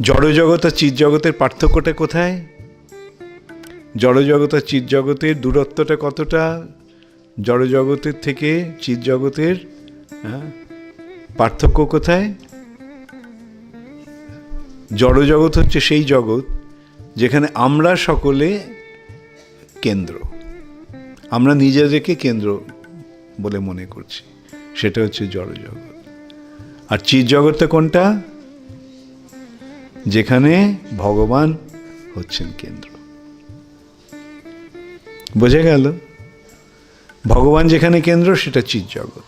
জড়জগৎ আর চিৎ জগতের পার্থক্যটা কোথায়? জড়জগৎ আর চিৎ জগতের দূরত্বটা কতটা? জড়জগতের থেকে চিৎ জগতের হ্যাঁ, পার্থক্য কোথায়? জড়জগৎ হচ্ছে সেই জগৎ যেখানে আমরা সকলে কেন্দ্র। আমরা নিজেদেরকে কেন্দ্র বলে মনে করছি। সেটা হচ্ছে জড়জগৎ। আর চিৎ জগৎটা কোনটা? যেখানে ভগবান হচ্ছেন কেন্দ্র। বোঝা গেল? ভগবান যেখানে কেন্দ্র, সেটা চিৎ জগৎ।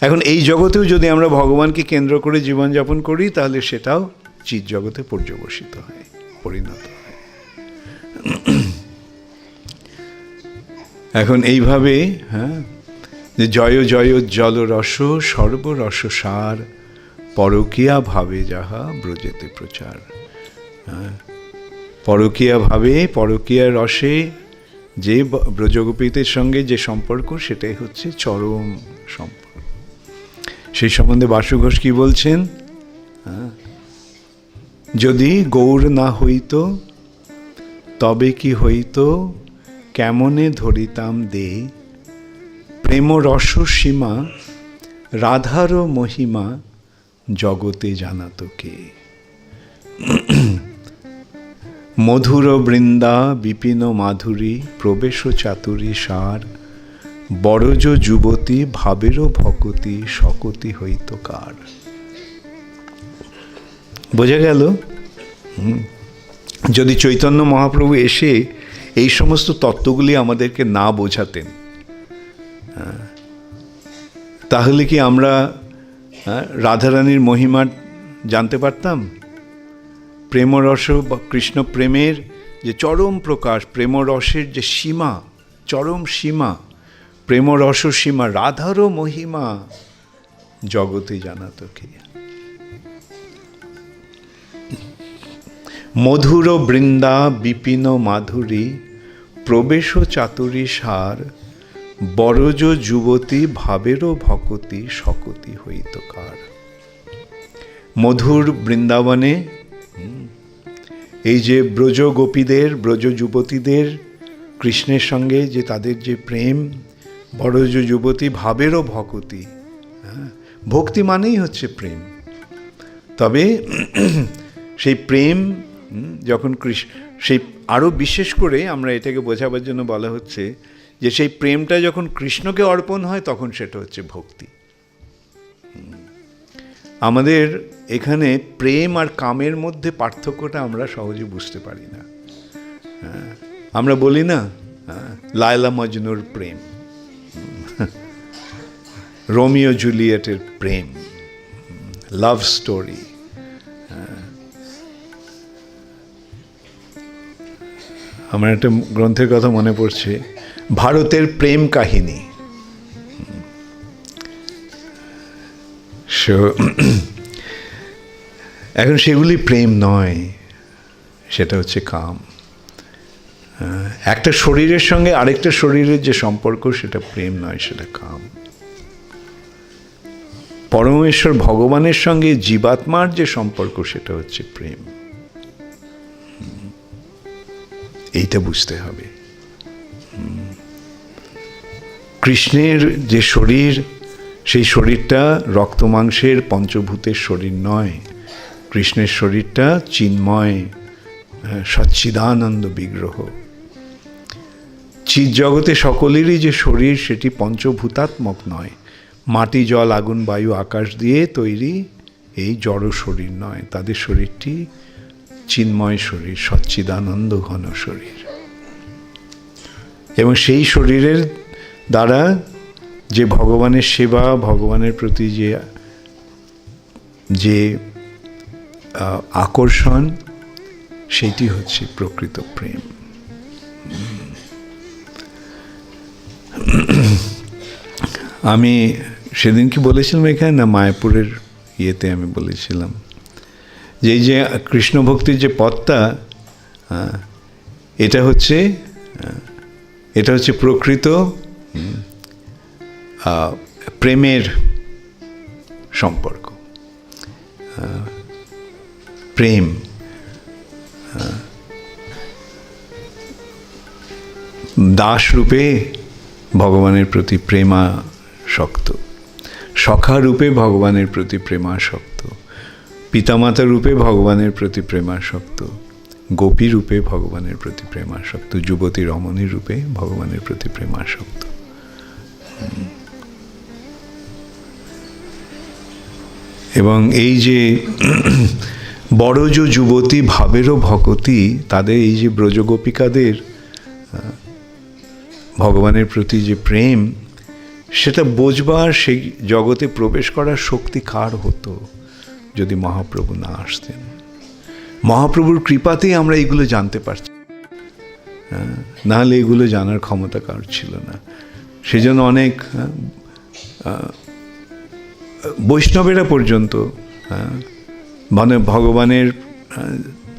এখন এই জগতেও যদি আমরা ভগবানকে কেন্দ্র করে জীবনযাপন করি, তাহলে সেটাও চিৎ জগতে পর্যবসিত হয়, পরিণত হয়। এখন এইভাবে হ্যাঁ যে জয় জয় জল রস সর্বরস সার পরকীয়া ভাবে যাহা ব্রজেতে প্রচার। হ্যাঁ? পরকীয়া ভাবে পরকীয়া রসে যে ব্রজগোপীদের সঙ্গে যে সম্পর্ক সেটাই হচ্ছে চরম সম্পর্ক। সেই সম্বন্ধে বাসু ঘোষ কি বলছেন? হ্যাঁ, যদি গৌর না হইত তবে কি হইত? কেমনে ধরিতাম দে? প্রেম রস সীমা রাধার মহিমা জগতে জানাত কে? মধুর বৃন্দা, বিপিন মাধুরী, প্রবেশ চাতুরী সার বড়জ যুবতী ভাবেরও ভকতি সকতি হইত কার? বোঝা গেল। যদি চৈতন্য মহাপ্রভু এসে এই সমস্ত তত্ত্বগুলি আমাদেরকে না বোঝাতেন তাহলে কি আমরা রাধারানীর মহিমা জানতে পারতাম? প্রেমরস বা কৃষ্ণ প্রেমের যে চরম প্রকাশ, প্রেমরসের যে সীমা, চরম সীমা, প্রেমরস সীমা, রাধারও মহিমা জগতে জানাতো কে? মধুর বৃন্দা, বিপিন মাধুরী, প্রবেশ চাতুরী সার বরজ যুবতী ভাবেরও ভকতি সকতি হইত কার। মধুর বৃন্দাবনে এই যে ব্রজ গোপীদের ব্রজ যুবতীদের কৃষ্ণের সঙ্গে যে তাদের যে প্রেম বরজ যুবতী ভাবেরও ভকতি হ্যাঁ, ভক্তি মানেই হচ্ছে প্রেম। তবে সেই প্রেম যখন কৃষ্ণ সেই আরও বিশেষ করে আমরা এটাকে বোঝাবার জন্য বলা হচ্ছে যে সেই প্রেমটা যখন কৃষ্ণকে অর্পণ হয় তখন সেটা হচ্ছে ভক্তি। আমাদের এখানে প্রেম আর কামের মধ্যে পার্থক্যটা আমরা সহজে বুঝতে পারি না। হ্যাঁ, আমরা বলি না হ্যাঁ, লায়লা মজনুর প্রেম। রোমিও জুলিয়েটের প্রেম। Love story. আমার একটা গ্রন্থের কথা মনে পড়ছে। ভারতের প্রেম কাহিনী। এখন সেগুলি প্রেম নয়, সেটা হচ্ছে কাম। একটা শরীরের সঙ্গে আরেকটা শরীরের যে সম্পর্ক, সেটা প্রেম নয়, সেটা কাম। পরমেশ্বর ভগবানের সঙ্গে জীবাত্মার যে সম্পর্ক, সেটা হচ্ছে প্রেম। এইটা বুঝতে হবে। কৃষ্ণের যে শরীর, সেই শরীরটা রক্ত মাংসের পঞ্চভূতের শরীর নয়। কৃষ্ণের শরীরটা চিন্ময় সচ্চিদানন্দ বিগ্রহ। চিৎ জগতে সকলেরই যে শরীর, সেটি পঞ্চভূতাত্মক নয়। মাটি, জল, আগুন, বায়ু, আকাশ দিয়ে তৈরি এই জড় শরীর নয়। তাদের শরীরটি চিন্ময় শরীর, সচ্চিদানন্দ ঘন শরীর। এবং সেই শরীরের দ্বারা যে ভগবানের সেবা, ভগবানের প্রতি যে যে আকর্ষণ, সেটি হচ্ছে প্রকৃত প্রেম। আমি সেদিন কি বলেছিলাম এখানে? না, মায়াপুরের ইয়েতে আমি বলেছিলাম। যে যে কৃষ্ণ ভক্তির যে পথটা এটা হচ্ছে এটা হচ্ছে প্রকৃত প্রেমের সম্পর্ক প্রেম। দাস রূপে ভগবানের প্রতি প্রেমা শক্ত সখা রূপে ভগবানের প্রতি প্রেমাসক্ত পিতামাতা রূপে ভগবানের প্রতি প্রেমাসক্ত গোপী রূপে ভগবানের প্রতি প্রেমাসক্ত, যুবতী রমণী রূপে ভগবানের প্রতি প্রেমাসক্ত এবং এই যে বড়জ যুবতী ভাবেরও ভকতি, তাদের এই যে ব্রজগোপিকাদের ভগবানের প্রতি যে প্রেম, সেটা বোঝবার সেই জগতে প্রবেশ করার শক্তি কার হতো যদি মহাপ্রভু না আসতেন? মহাপ্রভুর কৃপাতেই আমরা এগুলো জানতে পারছি। নাহলে এগুলো জানার ক্ষমতা কার ছিল না। সেজন্য অনেক বৈষ্ণবেরা পর্যন্ত হ্যাঁ, মানে ভগবানের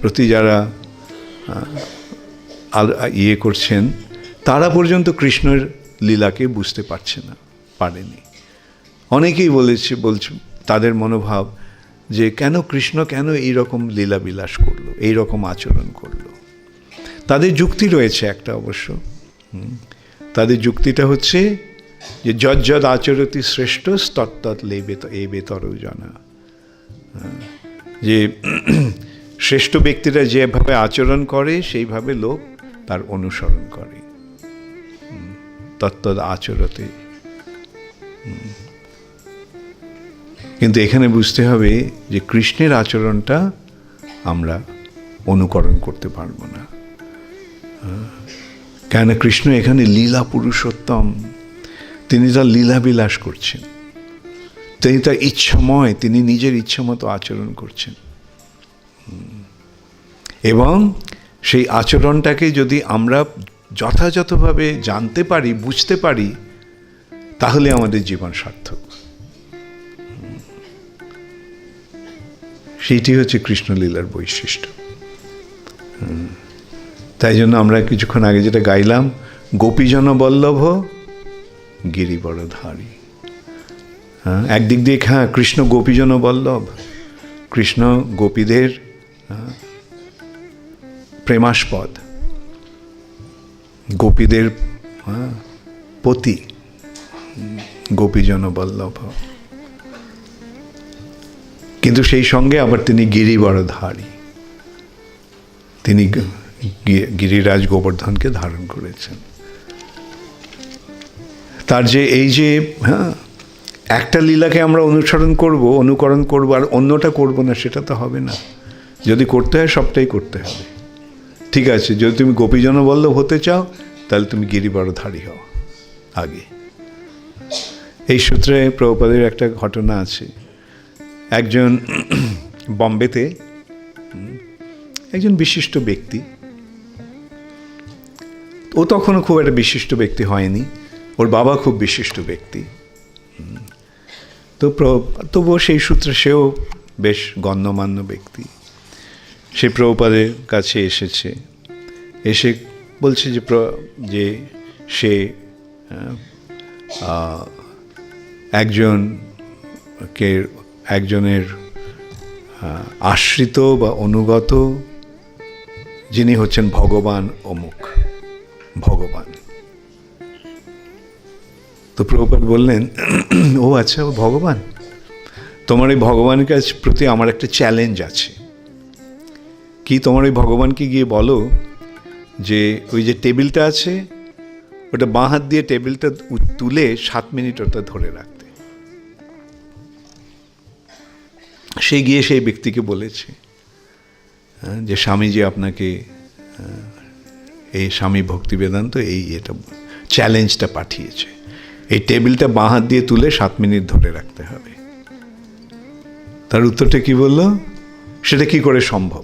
প্রতি যারা ইয়ে করছেন তারা পর্যন্ত কৃষ্ণের লীলাকে বুঝতে পারছে না পারেনি। অনেকেই বলেছে বলছে তাদের মনোভাব যে কেন কৃষ্ণ কেন এই রকম লীলা বিলাস করল এই রকম আচরণ করল। তাদের যুক্তি রয়েছে একটা অবশ্য তাদের যুক্তিটা হচ্ছে যে যদ আচরতি শ্রেষ্ঠ তত্তৎ লেবে এ বেতর জানা। যে শ্রেষ্ঠ ব্যক্তিরা যেভাবে আচরণ করে, সেইভাবে লোক তার অনুসরণ করে হুম। তত্তদ আচরতে কিন্তু এখানে বুঝতে হবে যে কৃষ্ণের আচরণটা আমরা অনুকরণ করতে পারব না। কেন কৃষ্ণ এখানে লীলা পুরুষোত্তম তিনি তার লীলা বিলাস করছেন, তিনি তার ইচ্ছাময়, তিনি নিজের ইচ্ছা মতো আচরণ করছেন। এবং সেই আচরণটাকে যদি আমরা যথাযথভাবে জানতে পারি, বুঝতে পারি, তাহলে আমাদের জীবন সার্থক। সেইটি হচ্ছে কৃষ্ণলীলার বৈশিষ্ট্য। তাই জন্য আমরা কিছুক্ষণ আগে যেটা গাইলাম, গোপীজন বল্লভ গিরিবরধারী। হ্যাঁ একদিক দিয়ে হ্যাঁ কৃষ্ণ গোপীজন বল্লভ কৃষ্ণ গোপীদের হ্যাঁ, প্রেমাস্পদ গোপীদের হ্যাঁ, পতি গোপীজন বল্লভ। কিন্তু সেই সঙ্গে আবার তিনি গিরিবরধারী। তিনি গিরিরাজ গোবর্ধনকে ধারণ করেছেন। তার যে এই যে হ্যাঁ একটা লীলাকে আমরা অনুসরণ করব, অনুকরণ করব আর অন্যটা করব না, সেটা তো হবে না। যদি করতে হয়, সবটাই করতে হবে। ঠিক আছে, যদি তুমি গোপীজন বল্লভ হতে চাও, তাহলে তুমি গিরিবরধারী হও আগে। এই সূত্রে প্রভুপাদের একটা ঘটনা আছে। একজন বম্বেতে, একজন বিশিষ্ট ব্যক্তি। ও তখনও খুব একটা বিশিষ্ট ব্যক্তি হয়নি। ওর বাবা খুব বিশিষ্ট ব্যক্তি। তো তবুও সেই সূত্রে সেও বেশ গণ্যমান্য ব্যক্তি। সে প্রভুপাদের কাছে এসেছে। এসে বলছে যে প্র- যে সে একজন কে একজনের আশ্রিত বা অনুগত যিনি হচ্ছেন ভগবান অমুক। তো প্রভুপাত বললেন ও আচ্ছা ও ভগবান। তোমার এই ভগবানের কাছ প্রতি আমার একটা চ্যালেঞ্জ আছে। কি তোমার ওই ভগবানকে গিয়ে বলো যে ওই যে টেবিলটা আছে ওটা বাঁ হাত দিয়ে টেবিলটা তুলে সাত মিনিট ওটা ধরে রাখতে। সে গিয়ে সেই ব্যক্তিকে বলেছে হ্যাঁ, যে স্বামীজি আপনাকে এই স্বামী ভক্তি বেদান্ত এই এটা চ্যালেঞ্জটা পাঠিয়েছে। এই টেবিলটা বাঁ হাত দিয়ে তুলে সাত মিনিট ধরে রাখতে হবে। তার উত্তরটা কি বলল? সেটা কি করে সম্ভব।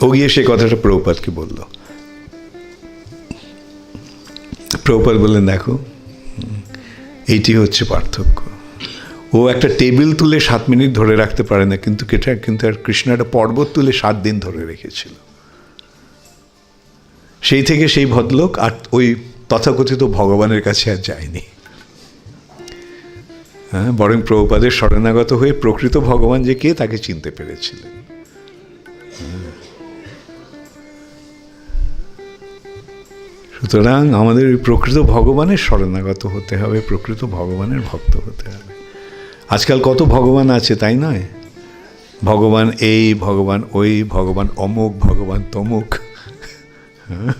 ও গিয়ে সে কথাটা প্রভুপাতকে বলল। প্রভুপাত বললেন, দেখো, এইটি হচ্ছে পার্থক্য। ও একটা টেবিল তুলে সাত মিনিট ধরে রাখতে পারে না, কিন্তু কেটা, কিন্তু আর কৃষ্ণ একটা পর্বত তুলে সাত দিন ধরে রেখেছিল। সেই থেকে সেই ভদ্রলোক আর ওই তথাকথিত ভগবানের কাছে আর যায়নি। হ্যাঁ বরং প্রভুপাদের শরণাগত হয়ে প্রকৃত ভগবান যে কে তাকে চিনতে পেরেছিলেন। সুতরাং আমাদের ওই প্রকৃত ভগবানের শরণাগত হতে হবে, প্রকৃত ভগবানের ভক্ত হতে হবে। আজকাল কত ভগবান আছে, তাই নয়? ভগবান এই, ভগবান ওই, ভগবান অমুক, ভগবান তমুক।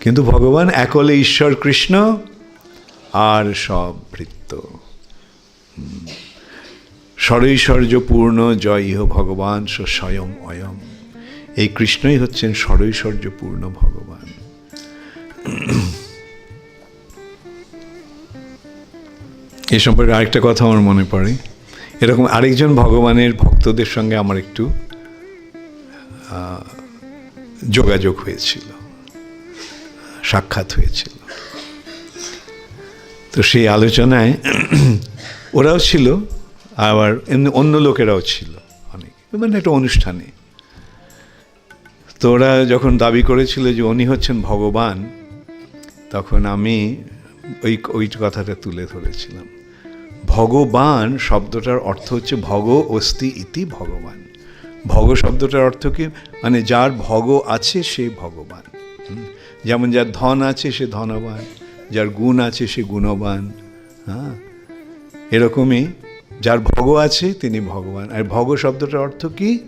কিন্তু ভগবান একলে ঈশ্বর কৃষ্ণ আর সব ভৃত্য। ষড়ৈশ্বর্য পূর্ণ জয় ইহ ভগবান স স্বয়ং অয়ম। এই কৃষ্ণই হচ্ছেন ষড়ৈশ্বর্য পূর্ণ ভগবান। এ সম্পর্কে আরেকটা কথা আমার মনে পড়ে। এরকম আরেকজন ভগবানের ভক্তদের সঙ্গে আমার একটু যোগাযোগ হয়েছিল, সাক্ষাৎ হয়েছিল। তো সেই আলোচনায় ওরাও ছিল, আবার এমনি অন্য লোকেরাও ছিল অনেক মানে একটা অনুষ্ঠানে। তো ওরা যখন দাবি করেছিল যে উনি হচ্ছেন ভগবান, তখন আমি ওই ওই কথাটা তুলে ধরেছিলাম। ভগবান শব্দটার অর্থ হচ্ছে ভগ অস্তি ইতি ভগবান। ভগ শব্দটার অর্থ কি? মানে যার ভগ আছে, সে ভগবান। যেমন যার ধন আছে, সে ধনবান। যার গুণ আছে, সে গুণবান। হ্যাঁ? এরকমই যার ভগ আছে, তিনি ভগবান। আর ভগ শব্দটার অর্থ কি?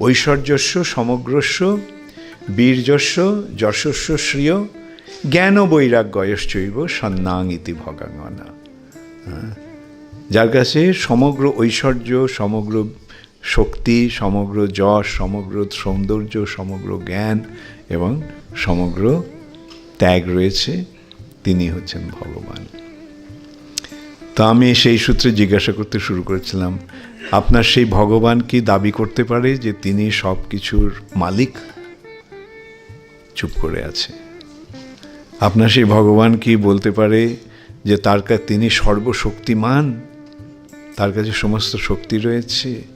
ঐশ্বর্যস্য সমগ্রস্য বীর্যস্য যশস্য শ্রিয় জ্ঞান বৈরাগ্যয়শ্চৈব সন্নাং ইতি ভগাঙ্গনা। হ্যাঁ? যার কাছে সমগ্র ঐশ্বর্য, সমগ্র শক্তি, সমগ্র যশ, সমগ্র সৌন্দর্য, সমগ্র জ্ঞান এবং সমগ্র ত্যাগ রয়েছে, তিনি হচ্ছেন ভগবান। তা আমি সেই সূত্রে জিজ্ঞাসা করতে শুরু করেছিলাম, আপনার সেই ভগবান কি দাবি করতে পারে যে তিনি সব কিছুর মালিক? চুপ করে আছে। আপনার সেই ভগবান কি বলতে পারে যে তার কাছে তিনি সর্বশক্তিমান? তার কাছে সমস্ত শক্তি রয়েছে?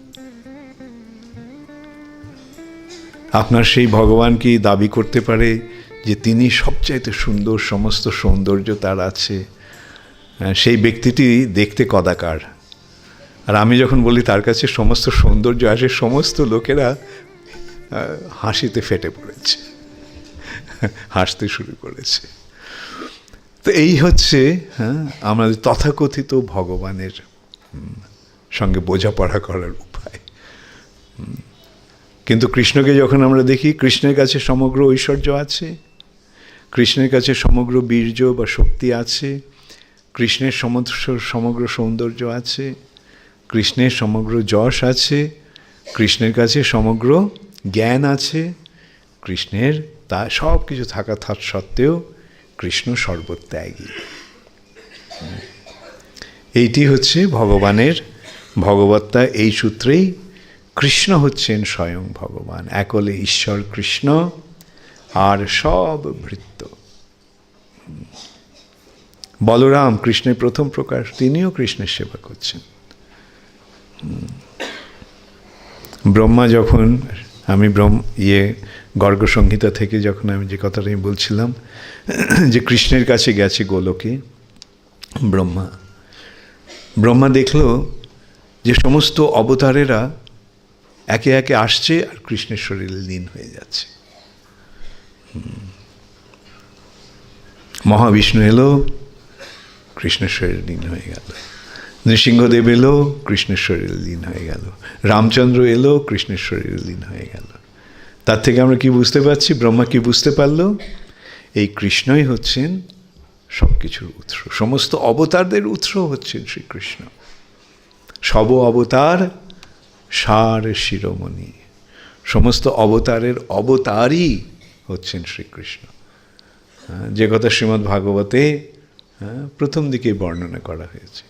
আপনার সেই ভগবান কি দাবি করতে পারে যে তিনি সবচাইতে সুন্দর সমস্ত সৌন্দর্য তার আছে? সেই ব্যক্তিটি দেখতে কদাকার। আর আমি যখন বলি তার কাছে সমস্ত সৌন্দর্য আসে, সমস্ত লোকেরা হাসিতে ফেটে পড়েছে। হাসতে শুরু করেছে। তো এই হচ্ছে হ্যাঁ আমাদের তথাকথিত ভগবানের সঙ্গে বোঝাপড়া করার উপায়। কিন্তু কৃষ্ণকে যখন আমরা দেখি, কৃষ্ণের কাছে সমগ্র ঐশ্বর্য আছে, কৃষ্ণের কাছে সমগ্র বীর্য বা শক্তি আছে, কৃষ্ণের সমস্ত সমগ্র সৌন্দর্য আছে, কৃষ্ণের সমগ্র যশ আছে, কৃষ্ণের কাছে সমগ্র জ্ঞান আছে, কৃষ্ণের তা সব কিছু থাকা থাক সত্ত্বেও কৃষ্ণ সর্বত্যাগী। এইটি হচ্ছে ভগবানের, ভগবত্তা এই সূত্রেই কৃষ্ণ হচ্ছেন স্বয়ং ভগবান। একলে ঈশ্বর কৃষ্ণ, আর সব ভৃত্য। বলরাম কৃষ্ণের প্রথম প্রকাশ, তিনিও কৃষ্ণের সেবা করছেন। ব্রহ্মা যখন, আমি ব্রহ্ম ইয়ে গর্গ সংহিতা থেকে যখন আমি যে কথাটা আমি বলছিলাম, যে কৃষ্ণের কাছে গেছে গোলকে, ব্রহ্মা। ব্রহ্মা দেখল যে সমস্ত অবতারেরা একে একে আসছে আর কৃষ্ণের শরীরে লীন হয়ে যাচ্ছে। মহাবিষ্ণু এলো, কৃষ্ণের শরীরে লীন হয়ে গেল। নৃসিংহদেব এলো, কৃষ্ণের শরীরে লীন হয়ে গেল। রামচন্দ্র এলো, কৃষ্ণের শরীরে লীন হয়ে গেল। তার থেকে আমরা কি বুঝতে পারছি? ব্রহ্মা কি বুঝতে পারল? এই কৃষ্ণই হচ্ছেন সব কিছুর উৎস। সমস্ত অবতারদের উৎস হচ্ছেন শ্রীকৃষ্ণ। সব অবতার সার শিরোমণি। সমস্ত অবতারের অবতারই হচ্ছেন শ্রীকৃষ্ণ। হ্যাঁ, যে কথা শ্রীমদ্ ভাগবতে হ্যাঁ, প্রথম দিকে বর্ণনা করা হয়েছে।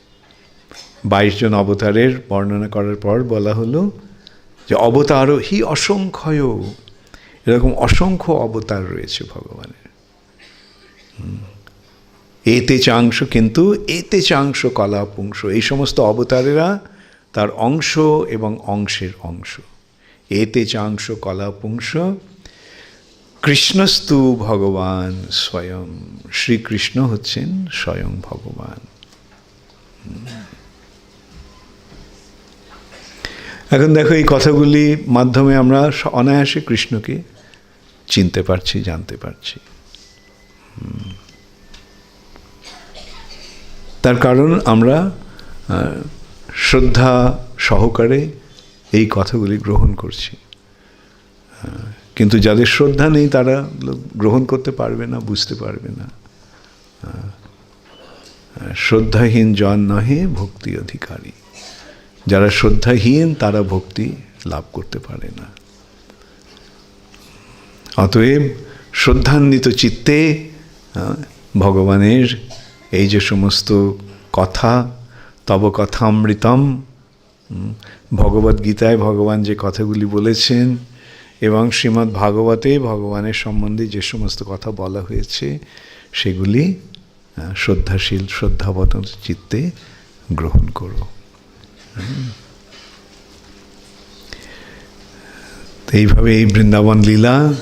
বাইশ জন অবতারের বর্ণনা করার পর বলা হলো যে অবতার হি অসংখ্য এরকম অসংখ্য অবতার রয়েছে ভগবানের। এতে চাংশ কিন্তু এতে চাংশ কলাপুংশ এই সমস্ত অবতারেরা তার অংশ এবং অংশের অংশ। এতে চাংশ কলা পুংস কৃষ্ণস্তু ভগবান স্বয়ং। শ্রীকৃষ্ণ হচ্ছেন স্বয়ং ভগবান। এখন দেখো এই কথাগুলি মাধ্যমে আমরা অনায়াসে কৃষ্ণকে চিনতে পারছি, জানতে পারছি। তার কারণ আমরা শ্রদ্ধা সহকারে এই কথাগুলি গ্রহণ করছি। কিন্তু যাদের শ্রদ্ধা নেই, তারা গ্রহণ করতে পারবে না, বুঝতে পারবে না। শ্রদ্ধাহীন জন নহে, ভক্তি অধিকারী। যারা শ্রদ্ধাহীন, তারা ভক্তি লাভ করতে পারে না। অতএব শ্রদ্ধান্বিত চিত্তে ভগবানের এই যে সমস্ত কথা তব কথামৃতম। হুম, ভগবদ গীতায় ভগবান যে কথাগুলি বলেছেন এবং শ্রীমদ্ ভাগবতে ভগবানের সম্বন্ধে যে সমস্ত কথা বলা হয়েছে সেগুলি শ্রদ্ধাশীল শ্রদ্ধাবত চিত্তে গ্রহণ করো। এইভাবে এই বৃন্দাবন লীলা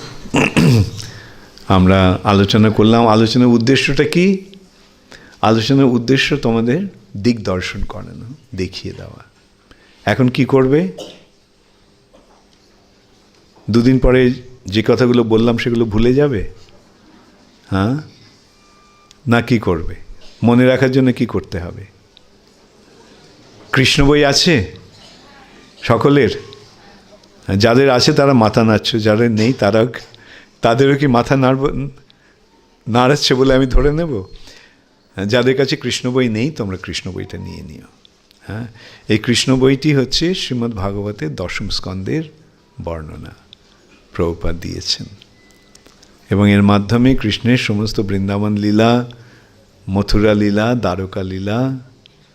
আমরা আলোচনা করলাম। আলোচনার উদ্দেশ্যটা কি? আলোচনার উদ্দেশ্য তোমাদের দিক দর্শন করানো দেখিয়ে দেওয়া। এখন কি করবে? দুদিন পরে যে কথাগুলো বললাম সেগুলো ভুলে যাবে? হ্যাঁ? না কি করবে? মনে রাখার জন্য কি করতে হবে? কৃষ্ণ বই আছে? সকলের? যাদের আছে তারা মাথা নাড়ছে, যাদের নেই তারা তাদেরও কি মাথা নাড়ব নাড়াচ্ছে বলে আমি ধরে নেব? যাদের কাছে কৃষ্ণ বই নেই, তোমরা কৃষ্ণ বইটা নিয়ে নিও। হ্যাঁ এই কৃষ্ণ বইটি হচ্ছে শ্রীমদ্ ভাগবতের দশম স্কন্দের বর্ণনা প্রভুপাত দিয়েছেন। এবং এর মাধ্যমে কৃষ্ণের সমস্ত বৃন্দাবন লীলা, মথুরা লীলা, দ্বারকা লীলা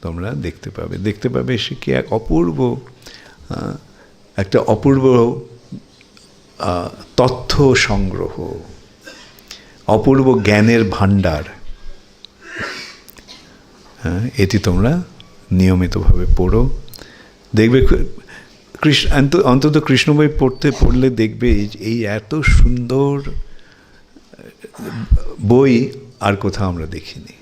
তোমরা দেখতে পাবে। দেখতে পাবে সে কি এক অপূর্ব একটা অপূর্ব তথ্য সংগ্রহ, অপূর্ব জ্ঞানের ভাণ্ডার। হ্যাঁ এটি তোমরা নিয়মিতভাবে পড়ো। দেখবে কৃষ্ণ অন্তত কৃষ্ণ বই পড়তে, পড়লে দেখবে এই- এই এত সুন্দর বই আর কোথাও আমরা দেখিনি।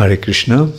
হরে কৃষ্ণ।